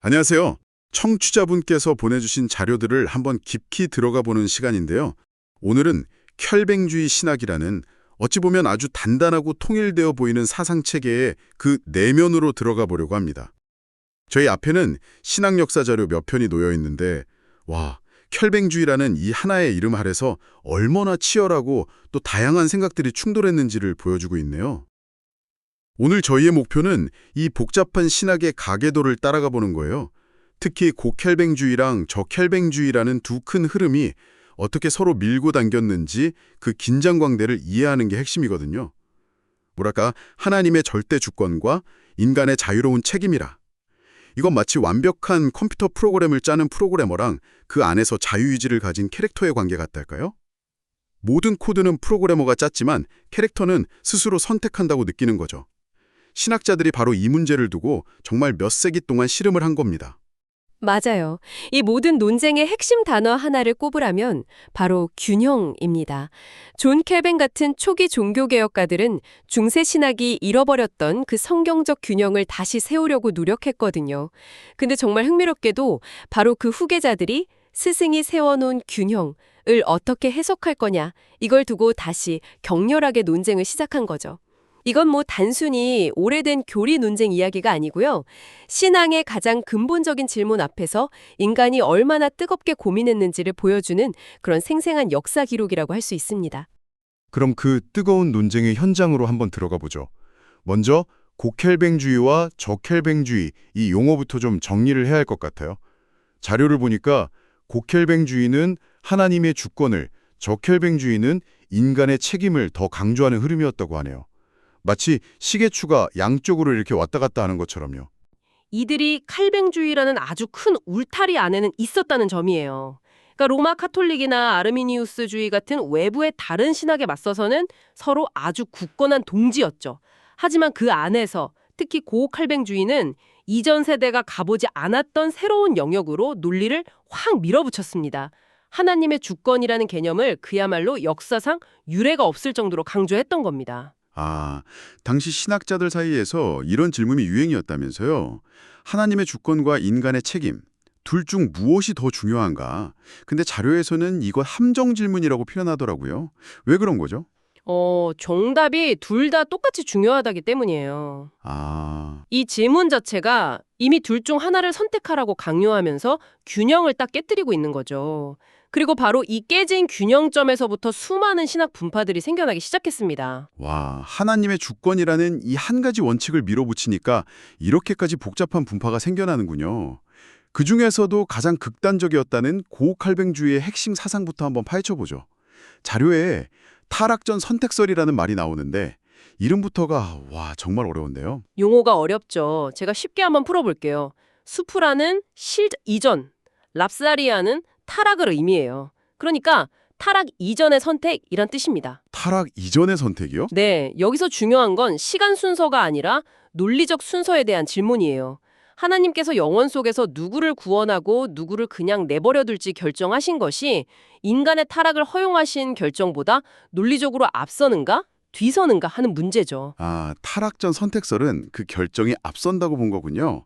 안녕하세요. 청취자분께서 보내주신 자료들을 한번 깊이 들어가 보는 시간인데요. 오늘은 혈뱅주의 신학이라는 어찌 보면 아주 단단하고 통일되어 보이는 사상체계의 그 내면으로 들어가 보려고 합니다. 저희 앞에는 신학 역사 자료 몇 편이 놓여 있는데 와, 혈뱅주의라는 이 하나의 이름 아래서 얼마나 치열하고 또 다양한 생각들이 충돌했는지를 보여주고 있네요. 오늘 저희의 목표는 이 복잡한 신학의 가계도를 따라가 보는 거예요. 특히 곡혈뱅주의랑 적혈뱅주의라는 두 큰 흐름이 어떻게 서로 밀고 당겼는지 그 긴장광대를 이해하는 게 핵심이거든요. 뭐랄까 하나님의 절대 주권과 인간의 자유로운 책임이라. 이건 마치 완벽한 컴퓨터 프로그램을 짜는 프로그래머랑 그 안에서 자유의지를 가진 캐릭터의 관계 같달까요? 모든 코드는 프로그래머가 짰지만 캐릭터는 스스로 선택한다고 느끼는 거죠. 신학자들이 바로 이 문제를 두고 정말 몇 세기 동안 씨름을 한 겁니다. 맞아요. 이 모든 논쟁의 핵심 단어 하나를 꼽으라면 바로 균형입니다. 존 켈벤 같은 초기 종교개혁가들은 중세 신학이 잃어버렸던 그 성경적 균형을 다시 세우려고 노력했거든요. 근데 정말 흥미롭게도 바로 그 후계자들이 스승이 세워놓은 균형을 어떻게 해석할 거냐 이걸 두고 다시 격렬하게 논쟁을 시작한 거죠. 이건 뭐 단순히 오래된 교리 논쟁 이야기가 아니고요. 신앙의 가장 근본적인 질문 앞에서 인간이 얼마나 뜨겁게 고민했는지를 보여주는 그런 생생한 역사 기록이라고 할 수 있습니다. 그럼 그 뜨거운 논쟁의 현장으로 한번 들어가 보죠. 먼저 곡혈뱅주의와 적혈뱅주의 이 용어부터 좀 정리를 해야 할 것 같아요. 자료를 보니까 곡혈뱅주의는 하나님의 주권을, 적혈뱅주의는 인간의 책임을 더 강조하는 흐름이었다고 하네요. 마치 시계추가 양쪽으로 이렇게 왔다 갔다 하는 것처럼요. 이들이 칼뱅주의라는 아주 큰 울타리 안에는 있었다는 점이에요. 그러니까 로마 카톨릭이나 아르미니우스주의 같은 외부의 다른 신학에 맞서서는 서로 아주 굳건한 동지였죠. 하지만 그 안에서 특히 고 칼뱅주의는 이전 세대가 가보지 않았던 새로운 영역으로 논리를 확 밀어붙였습니다. 하나님의 주권이라는 개념을 그야말로 역사상 유례가 없을 정도로 강조했던 겁니다. 아, 당시 신학자들 사이에서 이런 질문이 유행이었다면서요. 하나님의 주권과 인간의 책임, 둘 중 무엇이 더 중요한가? 근데 자료에서는 이것 함정 질문이라고 표현하더라고요. 왜 그런 거죠? 어, 정답이 둘 다 똑같이 중요하다기 때문이에요. 아, 이 질문 자체가 이미 둘 중 하나를 선택하라고 강요하면서 균형을 딱 깨뜨리고 있는 거죠. 그리고 바로 이 깨진 균형점에서부터 수많은 신학 분파들이 생겨나기 시작했습니다. 와, 하나님의 주권이라는 이 한 가지 원칙을 밀어붙이니까 이렇게까지 복잡한 분파가 생겨나는군요. 그 중에서도 가장 극단적이었다는 고칼뱅주의의 핵심 사상부터 한번 파헤쳐보죠. 자료에 타락전 선택설이라는 말이 나오는데 이름부터가 와 정말 어려운데요. 용어가 어렵죠. 제가 쉽게 한번 풀어볼게요. 수프라는 실 이전, 랍사리아는 타락을 의미해요. 그러니까 타락 이전의 선택 이란 뜻입니다. 타락 이전의 선택이요? 네, 여기서 중요한 건 시간 순서가 아니라 논리적 순서에 대한 질문이에요. 하나님께서 영원 속에서 누구를 구원하고 누구를 그냥 내버려 둘지 결정하신 것이 인간의 타락을 허용하신 결정보다 논리적으로 앞서는가 뒤서는가 하는 문제죠. 아, 타락 전 선택설은 그 결정이 앞선다고 본 거군요.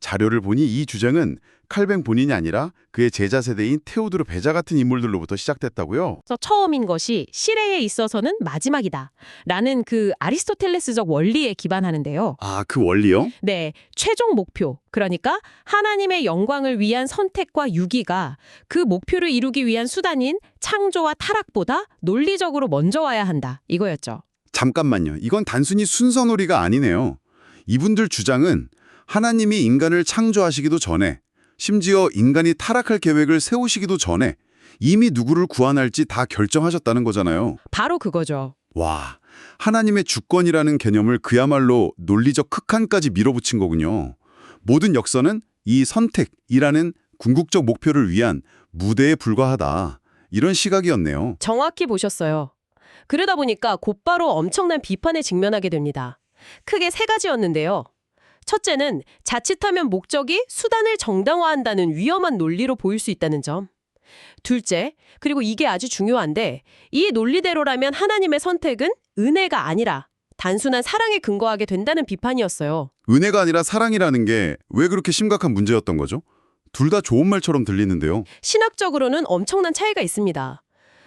자료를 보니 이 주장은 칼뱅 본인이 아니라 그의 제자 세대인 테오드르 베자 같은 인물들로부터 시작됐다고요. 그래서 처음인 것이 시레에 있어서는 마지막이다. 라는 그 아리스토텔레스적 원리에 기반하는데요. 아, 그 원리요? 네, 최종 목표. 그러니까 하나님의 영광을 위한 선택과 유기가 그 목표를 이루기 위한 수단인 창조와 타락보다 논리적으로 먼저 와야 한다. 이거였죠. 잠깐만요. 이건 단순히 순서놀이가 아니네요. 이분들 주장은 하나님이 인간을 창조하시기도 전에 심지어 인간이 타락할 계획을 세우시기도 전에 이미 누구를 구원할지 다 결정하셨다는 거잖아요. 바로 그거죠. 와, 하나님의 주권이라는 개념을 그야말로 논리적 극한까지 밀어붙인 거군요. 모든 역사는 이 선택이라는 궁극적 목표를 위한 무대에 불과하다. 이런 시각이었네요. 정확히 보셨어요. 그러다 보니까 곧바로 엄청난 비판에 직면하게 됩니다. 크게 세 가지였는데요. 첫째는 자칫하면 목적이 수단을 정당화한다는 위험한 논리로 보일 수 있다는 점. 둘째, 그리고 이게 아주 중요한데 이 논리대로라면 하나님의 선택은 은혜가 아니라 단순한 사랑에 근거하게 된다는 비판이었어요. 은혜가 아니라 사랑이라는 게 왜 그렇게 심각한 문제였던 거죠? 둘 다 좋은 말처럼 들리는데요. 신학적으로는 엄청난 차이가 있습니다.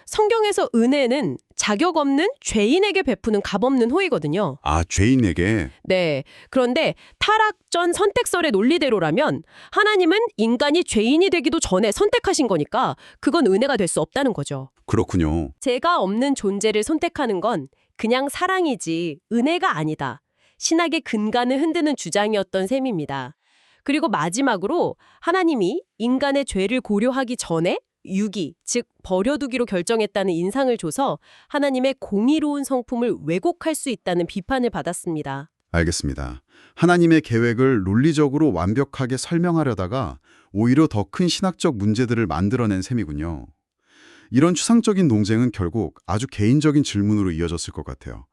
성경에서 은혜는 자격 없는 죄인에게 베푸는 값없는 호의거든요. 아, 죄인에게 네. 그런데 타락 전 선택설의 논리대로라면 하나님은 인간이 죄인이 되기도 전에 선택하신 거니까 그건 은혜가 될 수 없다는 거죠. 그렇군요. 죄가 없는 존재를 선택하는 건 그냥 사랑이지 은혜가 아니다. 신학의 근간을 흔드는 주장이었던 셈입니다. 그리고 마지막으로 하나님이 인간의 죄를 고려하기 전에 유기, 즉 버려두기로 결정했다는 인상을 줘서 하나님의 공의로운 성품을 왜곡할 수 있다는 비판을 받았습니다. 알겠습니다. 하나님의 계획을 논리적으로 완벽하게 설명하려다가 오히려 더 큰 신학적 문제들을 만들어낸 셈이군요. 이런 추상적인 논쟁은 결국 아주 개인적인 질문으로 이어졌을 것 같아요.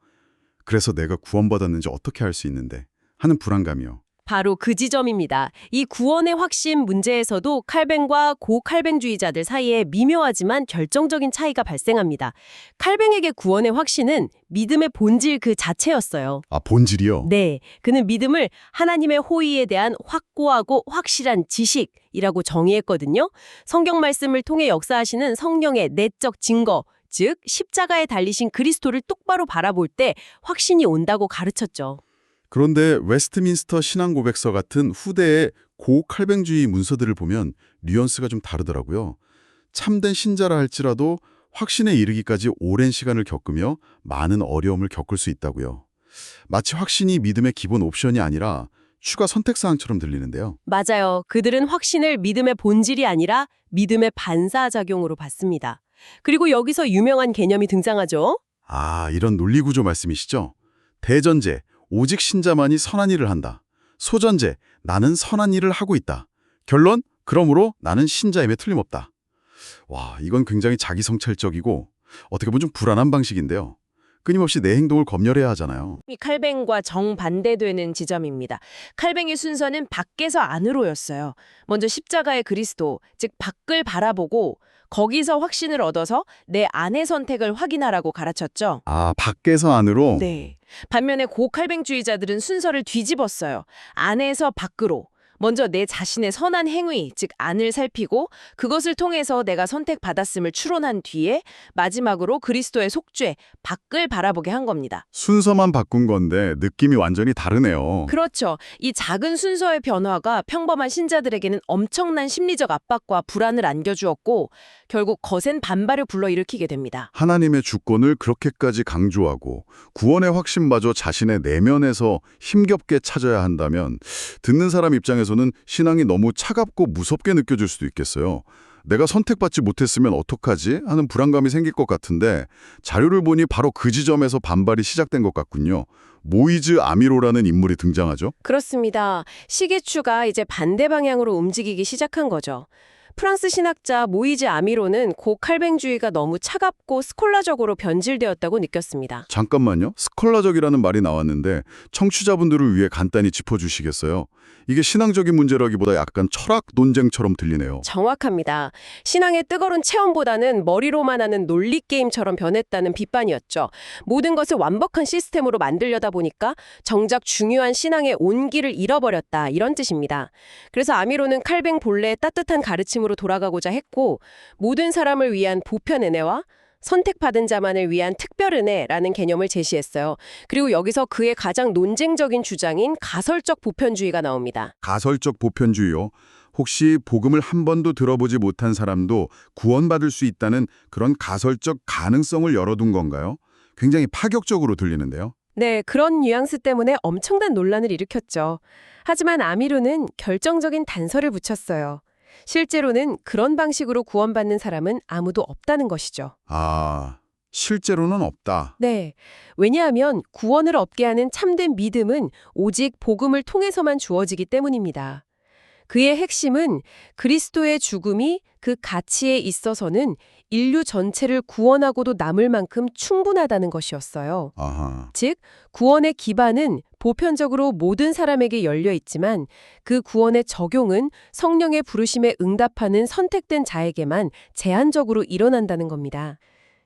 그래서 내가 구원받았는지 어떻게 알 수 있는데 하는 불안감이요. 바로 그 지점입니다. 이 구원의 확신 문제에서도 칼뱅과 고칼뱅주의자들 사이에 미묘하지만 결정적인 차이가 발생합니다. 칼뱅에게 구원의 확신은 믿음의 본질 그 자체였어요. 아, 본질이요? 네, 그는 믿음을 하나님의 호의에 대한 확고하고 확실한 지식이라고 정의했거든요. 성경 말씀을 통해 역사하시는 성령의 내적 증거, 즉 십자가에 달리신 그리스도를 똑바로 바라볼 때 확신이 온다고 가르쳤죠. 그런데 웨스트민스터 신앙 고백서 같은 후대의 고칼뱅주의 문서들을 보면 뉘앙스가 좀 다르더라고요. 참된 신자라 할지라도 확신에 이르기까지 오랜 시간을 겪으며 많은 어려움을 겪을 수 있다고요. 마치 확신이 믿음의 기본 옵션이 아니라 추가 선택사항처럼 들리는데요. 맞아요. 그들은 확신을 믿음의 본질이 아니라 믿음의 반사작용으로 봤습니다. 그리고 여기서 유명한 개념이 등장하죠. 아, 이런 논리구조 말씀이시죠? 대전제, 오직 신자만이 선한 일을 한다. 소전제, 나는 선한 일을 하고 있다. 결론, 그러므로 나는 신자임에 틀림없다. 와, 이건 굉장히 자기성찰적이고 어떻게 보면 좀 불안한 방식인데요. 끊임없이 내 행동을 검열해야 하잖아요. 이 칼뱅과 정반대되는 지점입니다. 칼뱅의 순서는 밖에서 안으로였어요. 먼저 십자가의 그리스도, 즉 밖을 바라보고 거기서 확신을 얻어서 내 안의 선택을 확인하라고 가르쳤죠. 아, 밖에서 안으로? 네. 반면에 고칼뱅주의자들은 순서를 뒤집었어요. 안에서 밖으로. 먼저 내 자신의 선한 행위, 즉 안을 살피고 그것을 통해서 내가 선택받았음을 추론한 뒤에 마지막으로 그리스도의 속죄, 밖을 바라보게 한 겁니다. 순서만 바꾼 건데 느낌이 완전히 다르네요. 그렇죠. 이 작은 순서의 변화가 평범한 신자들에게는 엄청난 심리적 압박과 불안을 안겨주었고 결국 거센 반발을 불러일으키게 됩니다. 하나님의 주권을 그렇게까지 강조하고 구원의 확신마저 자신의 내면에서 힘겹게 찾아야 한다면 듣는 사람 입장에서는 신앙이 너무 차갑고 무섭게 느껴질 수도 있겠어요. 내가 선택받지 못했으면 어떡하지? 하는 불안감이 생길 것 같은데 자료를 보니 바로 그 지점에서 반발이 시작된 것 같군요. 모이즈 아미로라는 인물이 등장하죠. 그렇습니다. 시계추가 이제 반대 방향으로 움직이기 시작한 거죠. 프랑스 신학자 모이즈 아미로는 고칼뱅주의가 너무 차갑고 스콜라적으로 변질되었다고 느꼈습니다. 잠깐만요. 스컬라적이라는 말이 나왔는데 청취자분들을 위해 간단히 짚어주시겠어요? 이게 신앙적인 문제라기보다 약간 철학 논쟁처럼 들리네요. 정확합니다. 신앙의 뜨거운 체험보다는 머리로만 하는 논리 게임처럼 변했다는 비판이었죠. 모든 것을 완벽한 시스템으로 만들려다 보니까 정작 중요한 신앙의 온기를 잃어버렸다 이런 뜻입니다. 그래서 아미로는 칼뱅 본래의 따뜻한 가르침 으로 돌아가고자 했고 모든 사람을 위한 보편 은혜와 선택받은 자만을 위한 특별 은혜라는 개념을 제시했어요. 그리고 여기서 그의 가장 논쟁적인 주장인 가설적 보편주의가 나옵니다. 가설적 보편주의요. 혹시 복음을 한 번도 들어보지 못한 사람도 구원받을 수 있다는 그런 가설적 가능성을 열어둔 건가요? 굉장히 파격적으로 들리는데요. 네, 그런 뉘앙스 때문에 엄청난 논란을 일으켰죠. 하지만 아미로는 결정적인 단서를 붙였어요. 실제로는 그런 방식으로 구원받는 사람은 아무도 없다는 것이죠. 아, 실제로는 없다. 네. 왜냐하면 구원을 얻게 하는 참된 믿음은 오직 복음을 통해서만 주어지기 때문입니다. 그의 핵심은 그리스도의 죽음이 그 가치에 있어서는 인류 전체를 구원하고도 남을 만큼 충분하다는 것이었어요. 아하. 즉, 구원의 기반은 보편적으로 모든 사람에게 열려 있지만 그 구원의 적용은 성령의 부르심에 응답하는 선택된 자에게만 제한적으로 일어난다는 겁니다.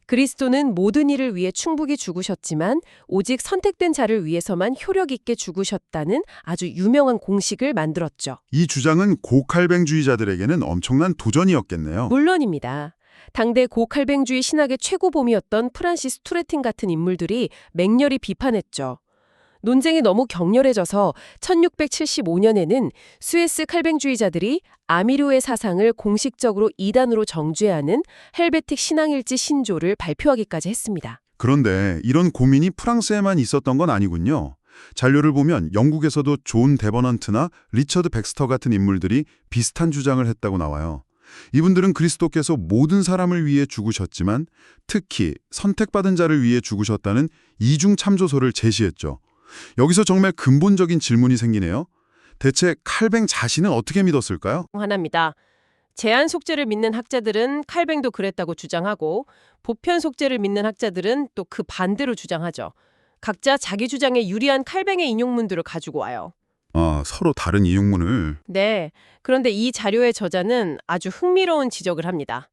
그리스도는 모든 일을 위해 충분히 죽으셨지만 오직 선택된 자를 위해서만 효력 있게 죽으셨다는 아주 유명한 공식을 만들었죠. 이 주장은 고칼뱅주의자들에게는 엄청난 도전이었겠네요. 물론입니다. 당대 고칼뱅주의 신학의 최고봉이었던 프란시스 투레틴 같은 인물들이 맹렬히 비판했죠. 논쟁이 너무 격렬해져서 1675년에는 스웨스 칼뱅주의자들이 아미르의 사상을 공식적으로 이단으로 정죄하는 헬베틱 신앙일지 신조를 발표하기까지 했습니다. 그런데 이런 고민이 프랑스에만 있었던 건 아니군요. 잔료를 보면 영국에서도 존 데버넌트나 리처드 백스터 같은 인물들이 비슷한 주장을 했다고 나와요. 이분들은 그리스도께서 모든 사람을 위해 죽으셨지만 특히 선택받은 자를 위해 죽으셨다는 이중 참조서를 제시했죠. 여기서 정말 근본적인 질문이 생기네요. 대체 칼뱅 자신은 어떻게 믿었을까요? 하나입니다. 제한 속죄를 믿는 학자들은 칼뱅도 그랬다고 주장하고 보편 속죄를 믿는 학자들은 또 그 반대로 주장하죠. 각자 자기 주장에 유리한 칼뱅의 인용문들을 가지고 와요. 아, 서로 다른 이용문을 네. 그런데 이 자료의 저자는 아주 흥미로운 지적을 합니다.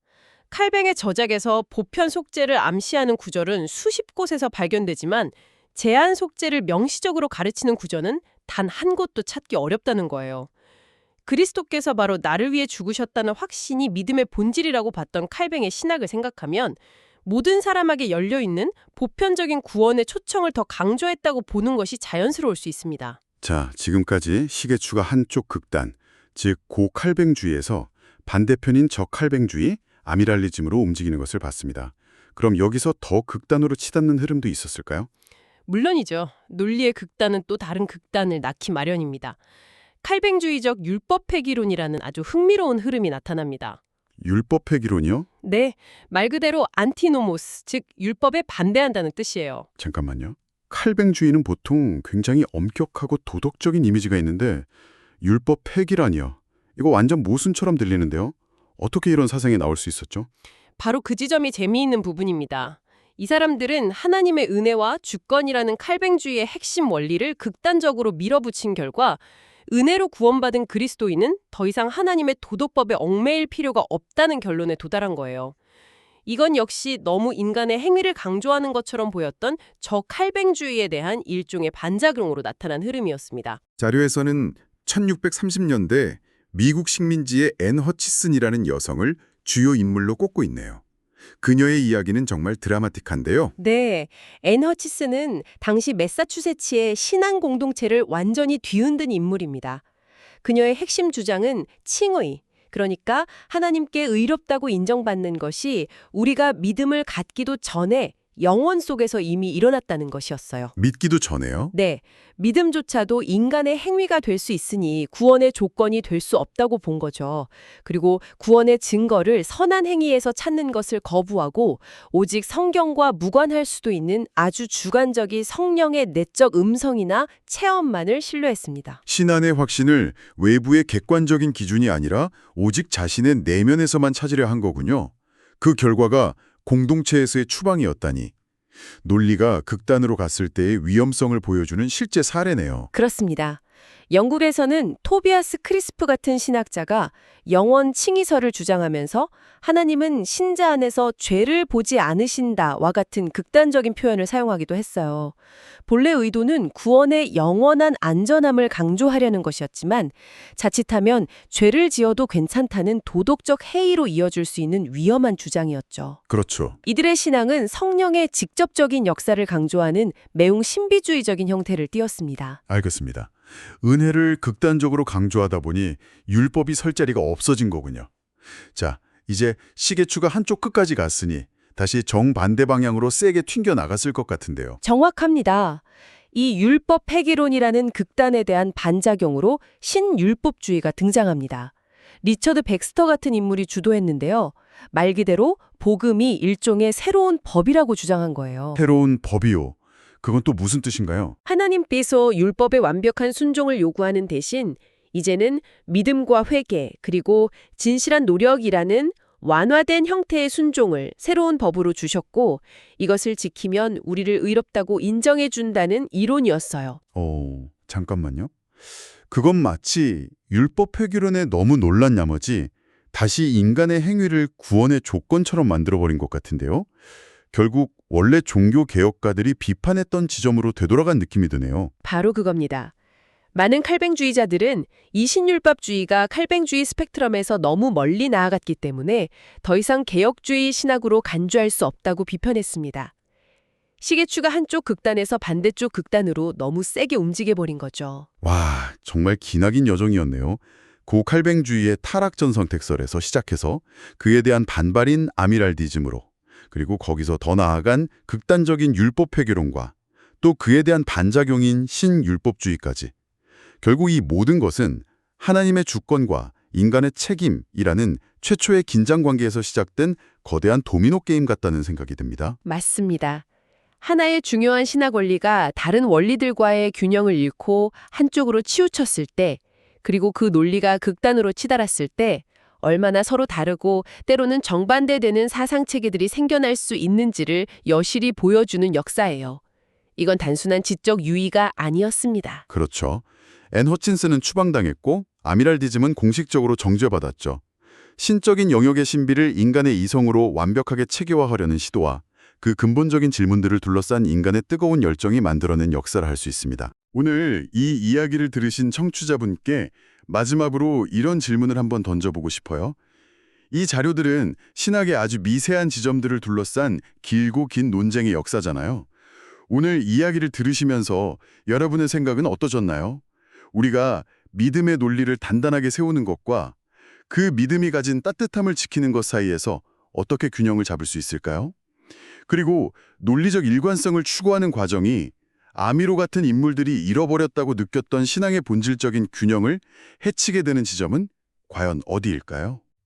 칼뱅의 저작에서 보편 속죄를 암시하는 구절은 수십 곳에서 발견되지만 제한 속죄를 명시적으로 가르치는 구절은 단 한 곳도 찾기 어렵다는 거예요. 그리스도께서 바로 나를 위해 죽으셨다는 확신이 믿음의 본질이라고 봤던 칼뱅의 신학을 생각하면 모든 사람에게 열려 있는 보편적인 구원의 초청을 더 강조했다고 보는 것이 자연스러울 수 있습니다. 자, 지금까지 시계추가 한쪽 극단, 즉 고칼뱅주의에서 반대편인 저칼뱅주의, 아미랄리즘으로 움직이는 것을 봤습니다. 그럼 여기서 더 극단으로 치닫는 흐름도 있었을까요? 물론이죠. 논리의 극단은 또 다른 극단을 낳기 마련입니다. 칼뱅주의적 율법 폐기론이라는 아주 흥미로운 흐름이 나타납니다. 율법 폐기론이요? 네, 말 그대로 안티노모스, 즉 율법에 반대한다는 뜻이에요. 잠깐만요. 칼뱅주의는 보통 굉장히 엄격하고 도덕적인 이미지가 있는데 율법 폐기라니요. 이거 완전 모순처럼 들리는데요. 어떻게 이런 사상이 나올 수 있었죠? 바로 그 지점이 재미있는 부분입니다. 이 사람들은 하나님의 은혜와 주권이라는 칼뱅주의의 핵심 원리를 극단적으로 밀어붙인 결과 은혜로 구원받은 그리스도인은 더 이상 하나님의 도덕법에 얽매일 필요가 없다는 결론에 도달한 거예요. 이건 역시 너무 인간의 행위를 강조하는 것처럼 보였던 저 칼뱅주의에 대한 일종의 반작용으로 나타난 흐름이었습니다. 자료에서는 1630년대 미국 식민지의 앤 허치슨이라는 여성을 주요 인물로 꼽고 있네요. 그녀의 이야기는 정말 드라마틱한데요. 네, 앤 허치스는 당시 매사추세츠의 신앙 공동체를 완전히 뒤흔든 인물입니다. 그녀의 핵심 주장은 칭의, 그러니까 하나님께 의롭다고 인정받는 것이 우리가 믿음을 갖기도 전에 영원 속에서 이미 일어났다는 것이었어요. 믿기도 전에요. 네, 믿음조차도 인간의 행위가 될 수 있으니 구원의 조건이 될 수 없다고 본 거죠. 그리고 구원의 증거를 선한 행위에서 찾는 것을 거부하고 오직 성경과 무관할 수도 있는 아주 주관적인 성령의 내적 음성이나 체험만을 신뢰했습니다. 신안의 확신을 외부의 객관적인 기준이 아니라 오직 자신의 내면에서만 찾으려 한 거군요. 그 결과가 공동체에서의 추방이었다니. 논리가 극단으로 갔을 때의 위험성을 보여주는 실제 사례네요. 그렇습니다. 영국에서는 토비아스 크리스프 같은 신학자가 영원 칭의설을 주장하면서 하나님은 신자 안에서 죄를 보지 않으신다와 같은 극단적인 표현을 사용하기도 했어요. 본래 의도는 구원의 영원한 안전함을 강조하려는 것이었지만 자칫하면 죄를 지어도 괜찮다는 도덕적 해이로 이어질 수 있는 위험한 주장이었죠. 그렇죠. 이들의 신앙은 성령의 직접적인 역사를 강조하는 매우 신비주의적인 형태를 띠었습니다. 알겠습니다. 은혜를 극단적으로 강조하다 보니 율법이 설 자리가 없어진 거군요. 자, 이제 시계추가 한쪽 끝까지 갔으니 다시 정반대 방향으로 세게 튕겨 나갔을 것 같은데요. 정확합니다. 이 율법 폐기론이라는 극단에 대한 반작용으로 신율법주의가 등장합니다. 리처드 백스터 같은 인물이 주도했는데요. 말 그대로 복음이 일종의 새로운 법이라고 주장한 거예요. 새로운 법이요. 그건 또 무슨 뜻인가요? 하나님께서 율법의 완벽한 순종을 요구하는 대신 이제는 믿음과 회개 그리고 진실한 노력이라는 완화된 형태의 순종을 새로운 법으로 주셨고 이것을 지키면 우리를 의롭다고 인정해 준다는 이론이었어요. 어, 잠깐만요. 그건 마치 율법 폐기론에 너무 놀란 나머지 다시 인간의 행위를 구원의 조건처럼 만들어버린 것 같은데요. 결국 원래 종교 개혁가들이 비판했던 지점으로 되돌아간 느낌이 드네요. 바로 그겁니다. 많은 칼뱅주의자들은 이 신율법주의가 칼뱅주의 스펙트럼에서 너무 멀리 나아갔기 때문에 더 이상 개혁주의 신학으로 간주할 수 없다고 비판했습니다. 시계추가 한쪽 극단에서 반대쪽 극단으로 너무 세게 움직여버린 거죠. 와, 정말 기나긴 여정이었네요. 고칼뱅주의의 타락전 선 택설에서 시작해서 그에 대한 반발인 아미랄디즘으로 그리고 거기서 더 나아간 극단적인 율법 회계론과 또 그에 대한 반작용인 신율법주의까지 결국 이 모든 것은 하나님의 주권과 인간의 책임이라는 최초의 긴장 관계에서 시작된 거대한 도미노 게임 같다는 생각이 듭니다. 맞습니다. 하나의 중요한 신학 원리가 다른 원리들과의 균형을 잃고 한쪽으로 치우쳤을 때, 그리고 그 논리가 극단으로 치달았을 때, 얼마나 서로 다르고 때로는 정반대되는 사상 체계들이 생겨날 수 있는지를 여실히 보여주는 역사예요. 이건 단순한 지적 유의가 아니었습니다. 그렇죠. 앤 허친스는 추방당했고 아미랄디즘은 공식적으로 정죄받았죠. 신적인 영역의 신비를 인간의 이성으로 완벽하게 체계화하려는 시도와 그 근본적인 질문들을 둘러싼 인간의 뜨거운 열정이 만들어낸 역사를 할 수 있습니다. 오늘 이 이야기를 들으신 청취자분께 마지막으로 이런 질문을 한번 던져보고 싶어요. 이 자료들은 신학의 아주 미세한 지점들을 둘러싼 길고 긴 논쟁의 역사잖아요. 오늘 이야기를 들으시면서 여러분의 생각은 어떠셨나요? 우리가 믿음의 논리를 단단하게 세우는 것과 그 믿음이 가진 따뜻함을 지키는 것 사이에서 어떻게 균형을 잡을 수 있을까요? 그리고 논리적 일관성을 추구하는 과정이 아미로 같은 인물들이 잃어버렸다고 느꼈던 신앙의 본질적인 균형을 해치게 되는 지점은 과연 어디일까요?